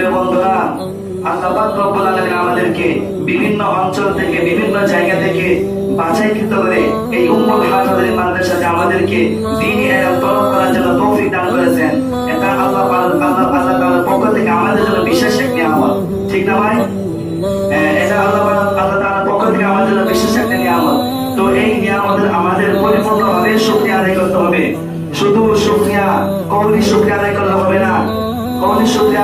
প্রিয় বন্ধুরা আল্লাহ আমাদেরকে বিভিন্ন অঞ্চল থেকে, বিভিন্ন জায়গা থেকে বাছাইকৃত করে এই উম্মুল হাফেজের মাদ্রাসাতে আমাদেরকে দ্বীনি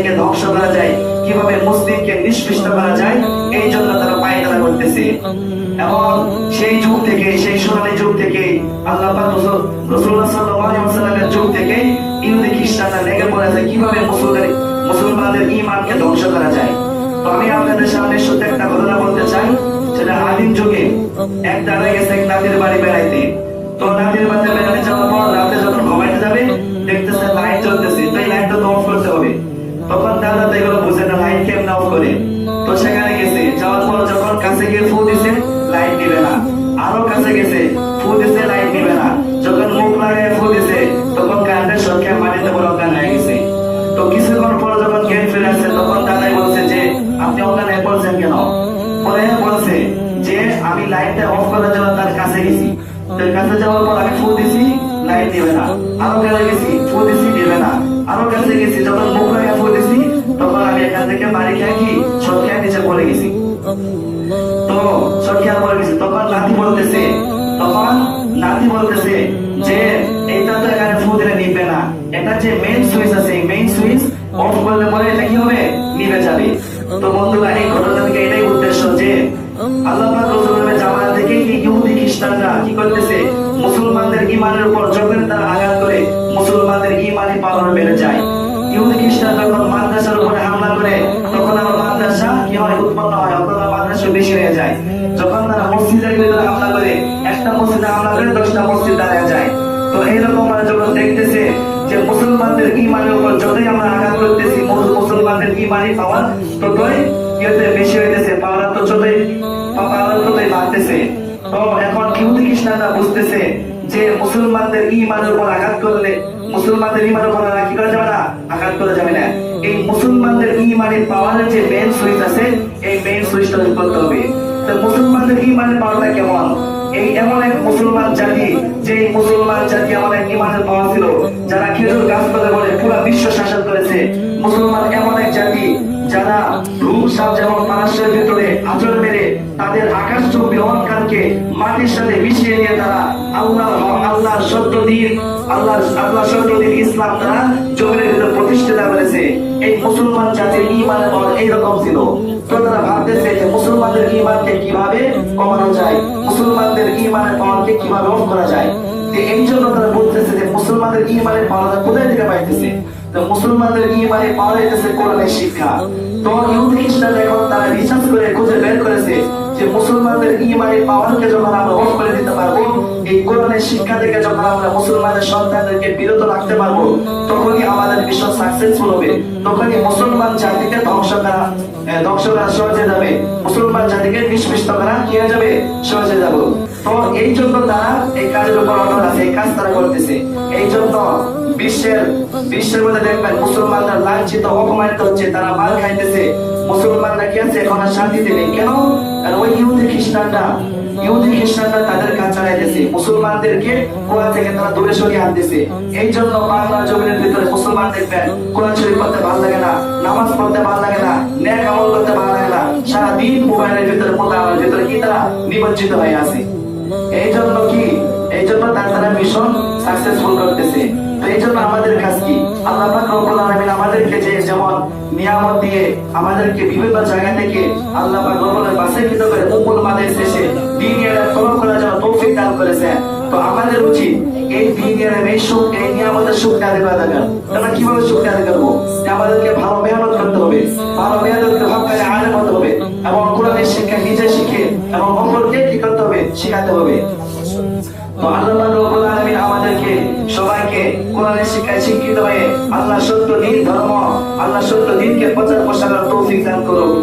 জাতিকে ধ্বংস করা যায়, কীভাবে মুসলিমকে নিষ্পৃষ্ট করা যায়, এই জন্য তারা পায়তারা করতেছে। এবং সেই যুগ থেকে, সেই সোনালী যুগ থেকে, আল্লাহ পাক রাসূল রাসূলুল্লাহ সাল্লাল্লাহু আলাইহি ওয়াসাল্লামের যুগ থেকে ইহুদি খ্রিস্টানরা লেগে পড়েছে, কীভাবে মুসলমান মুসলমানদের ঈমানকে ধ্বংস করা যায়। তো আমি আপনাদের সামনে শুধু একটা ঘটনা বলতে চাই, সেটা আদিম যুগে এক দাদা গেছে নাতির বাড়ি বেড়াইতে। তো নাতির বাড়িতে বেড়াতে যাওয়ার তো এগুলো বুঝে না লাইট কেমন অফ করে। তো সেখানে গেছে। যাওয়ার পর যখন কাছে গিয়ে ফু দিছে লাইট নিবে না। আরও কাছে গেছে, ফু দিছে লাইট নিবে না। যখন মুখ লাগায় ফু দিছে, তখন কারেন্টের সংখ্যা মাটিতে বড় অজ্ঞান হয়ে গেছে। তো কিছুক্ষণ পর যখন জ্ঞান ফিরে আসছে, তখন দাদাই বলছে যে, আপনি অজ্ঞান হয়ে কেন? পরে বলছে যে, আমি লাইটটা অফ করার জন্য তার কাছে গেছি। তার কাছে যাওয়ার পর আমি ফু দিছি লাইট দিবে না। আরও কাছে গেছি, ফু দিছি দিবে না। আরও কাছে গেছি, যখন মুখ বলতেছে, তখন নাতি বলতেছে যে এটা তো এখানে ফু দিলে নিবে না। এটা যে মেইন সুইচ আছে, এই মেইন সুইচ অফ করলে পরে এটা কি হবে? নিভে যাবে। তো বন্ধুরা, এই ঘটনা থেকে এটাই উদ্দেশ্য যে, আল্লাহ পাক রাসূলের জামানা থেকে এই ইহুদি খ্রিস্টানরা কি করতেছে? মুসলমানদের ঈমানের উপর যখন তারা আঘাত করে মুসলমানদের ঈমানি পাওয়ার বেড়ে যায়। ইহুদি খ্রিস্টান যখন মাদ্রাসার উপরে হামলা করে, তখন আমার মাদ্রাসা কি হয়? উৎপন্ন হয়, অথবা মাদ্রাসা বেশি হয়ে যায়। একটা মসজিদে হামলা দশটা মসজিদ দাঁড়ায় যায়। তো এইরকম আমরা যখন দেখতেছে যে মুসলমানদের ইমানের উপর যতই আমরা আঘাত করতেছি মুসলমানদের ইমানি পাওয়ার ততই হচ্ছে বেশি হইতেছে, পাওয়ার তো যতই পাওয়ার ততই বাড়তেছে। তো এখন ইহুদি খ্রিস্টানরা বুঝতেছে যে মুসলমানদের ইমানের উপর আঘাত করলে মুসলমানদের ইমানের উপর কি করা যাবে না? আঘাত করা যাবে না। এই মুসলমানদের ইমানের পাওয়ারের যে মেইন সুইচ আছে, এই মেইন সুইচটা করতে হবে তো মুসলমানদের ইমানের পাওয়ারটা কেমন? এই এমন এক মুসলমান জাতি যে মুসলমান জাতি এক ইমানের পাওয়া ছিল, যারা খেজুর গাছ করে বলে পুরো বিশ্ব শাসন করেছে। মুসলমান এমন এক জাতি, যারা ধূপ সাপ যেমন মানুষের ভিতরে আচর মেরে তাদের আকাশ চুম্বি অহংকারকে মাটির সাথে মিশিয়ে নিয়ে তারা আল্লাহ আল্লাহ সত্য দিন আল্লাহ আল্লাহ সত্য দিন ইসলাম তারা জমিনের ভিতরে প্রতিষ্ঠিত করেছে। এই মুসলমান জাতির ইমানের বল এইরকম ছিল। তো তারা ভাবতেছে যে মুসলমানদের ইমানকে কীভাবে কমানো যায়। মুসলমানদের ইমানের পাওয়ারকে কীভাবে অফ করা যায়? এই জন্য তারা বলতেছে যে মুসলমানদের ইমানের পাওয়ার কোথায় থেকে পাইতেছে? তো মুসলমানদের ইমানে পাওয়া যাইতেছে কোরআনের শিক্ষা। তো ইহুদি খ্রিস্টান এখন তারা রিসার্চ করে খুঁজে বের করেছে যে মুসলমানদের ইমানের পাওয়ারকে যখন আমরা অফ করে দিতে পারব, এই কোরআনের শিক্ষা থেকে যখন আমরা মুসলমানের সন্তানদেরকে বিরত রাখতে পারব, তখনই আমাদের মিশন সাকসেসফুল হবে। তখনই মুসলমান জাতিকে ধ্বংস করা ধ্বংস করা সহজে যাবে। মুসলমান জাতিকে নিষ্পৃষ্ট করা কি হয়ে যাবে? সহজে যাব। তো এই জন্য তারা এই কাজের উপর অনড় আছে, এই কাজ তারা করতেছে। এই জন্য বিশ্বের বিশ্বের মধ্যে দেখবেন মুসলমানরা লাঞ্ছিত, অপমানিত হচ্ছে, তারা মাল খাইতেছে। মুসলমানরা কি আছে এখন আর শান্তিতে নেই। কেন? কারণ ওই ইহুদি খ্রিস্টানরা ইহুদি খ্রিস্টানরা তাদের কাজ চালাইতেছে। মুসলমানদেরকে থেকে তারা দূরে সরিয়ে আনতেছে। এই জন্য বাংলা জমিনের ভিতরে মুসলমান দেখবেন, কোরআন শরীফ পড়তে ভালো লাগে না, নামাজ পড়তে ভালো লাগে না ন্যাক আমল করতে ভালো লাগে না। সারাদিন মোবাইলের ভিতরে ভিতরে কি তারা হয়ে আছে? এই জন্য কি? এই জন্য তার মিশন সাকসেসফুল করতেছে। এই জন্য আমাদের কাজ কি? আল্লাহ রব্বুল আলামিন আমাদেরকে যে যেমন নিয়ামত দিয়ে আমাদেরকে বিভিন্ন জায়গা থেকে আল্লাহ পাক রব্বুল আলামিন বাছাইকৃত করে উম্মুল মাদের শেষে দিনের ফলো করার জন্য তৌফিক দান করেছেন। তো আমাদের উচিত এই দিনের এই সুখ, এই নিয়ামতের সুখ দাবি করা দরকার। আমরা কীভাবে সুখ দাবি করব? আমাদেরকে ভালো মেহনত করতে হবে। ভালো মেহনত ভাবকালে আলেম হতে হবে এবং কোরআনের শিক্ষা নিজে শিখে এবং অপরকে কি করতে হবে? শেখাতে হবে। তো আল্লাহ রব্বুল আলামিন আমাদেরকে সবাইকে কোরআনের শিক্ষায় শিক্ষিত হয়ে আল্লাহ সত্য দিন ধর্ম, আল্লাহ সত্য দিনকে প্রচার প্রসারের তৌফিক দান করুন।